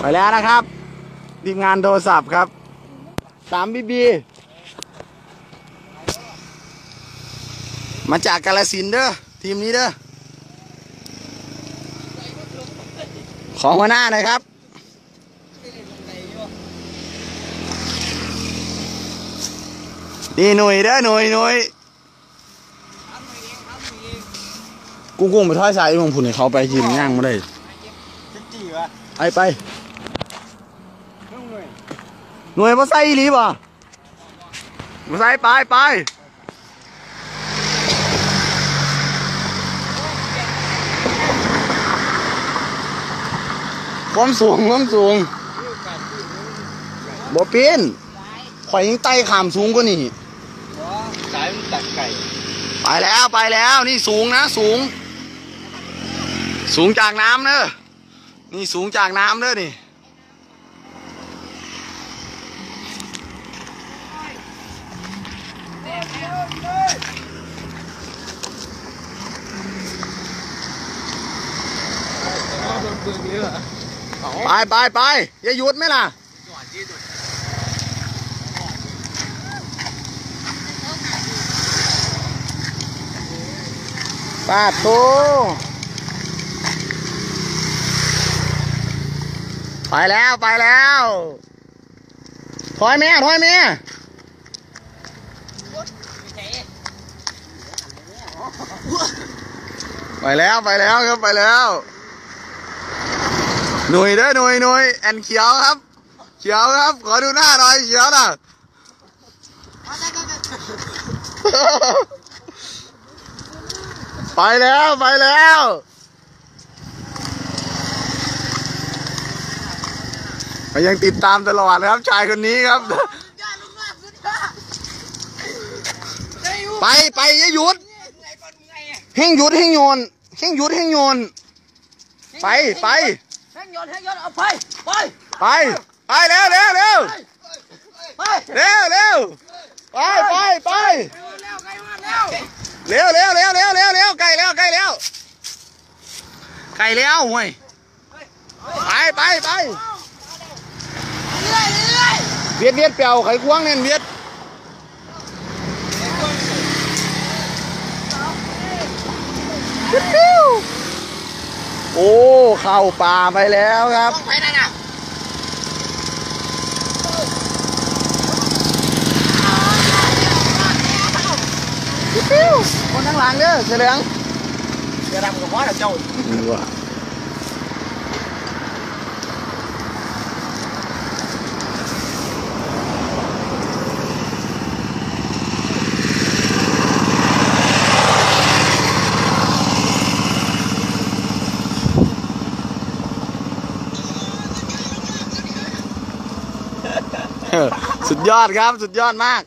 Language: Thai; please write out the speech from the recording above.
ไปแล้วนะครับทีมงานโทรศัพท์ครับสามบีบีมาจากกาลสินธุ์เด้อทีมนี้เด้อของหัวหน้าหน่อยครับนี่หน่วยเด้อหน่วยหน่วยกุ้งกุ้งไปท้อยสายมึงผุนให้เขาไปยืนย่างมาได้จิ๊กจี้วะไปไปนุ่งหน่อย หน่วยมาใส่อีหลีบ่มาใส่ไปไปความสูงความสูงบ่เป็นข่อยยังไต่ขามสูงกว่านี่สายมันตัดไก่ไปแล้วไปแล้วนี่สูงนะสูง สูงจากน้ำเนอะนี่สูงจากน้ำเนอะนี่ ไปไปไปอย่าหยุดไหมล่ะปาดโตไปแล้วไปแล้วถอยแม่ถอยแม่ไปแล้วไปแล้วครับไปแล้ว หน่วยเด้อหน่วยหน่วยแอนเขียวครับ เขียวครับ ขอดูหน้าหน่อยเขียวน่ะไปแล้วไปแล้วยังติดตามตลอดนะครับ ชายคนนี้ครับ ไปไปอย่าหยุดเฮงหยุดเฮงโยนเฮงหยุดเฮงโยนไปไป แห้งยนต์แห้งยนต์เอาไปไปไปไปเร็วเร็วเร็วไปเร็วเร็วไปไปไปแล้วไก่มาแล้วเร็วเร็วเร็วเร็วเร็วเร็วใกล้แล้วใกล้แล้วใกล้แล้วห่วยไปไปไปเรื่อยเรื่อยเวียดเวียดเปียวไขควงเนี่ยเวียดโอ้ เข้าป่าไปแล้วครับต้องไปนั่นน่ะคนข้างหลังเด้อเสือเหลืองเดี๋ยวดำกับพ่อเจ้า สุดยอดครับ สุดยอดมาก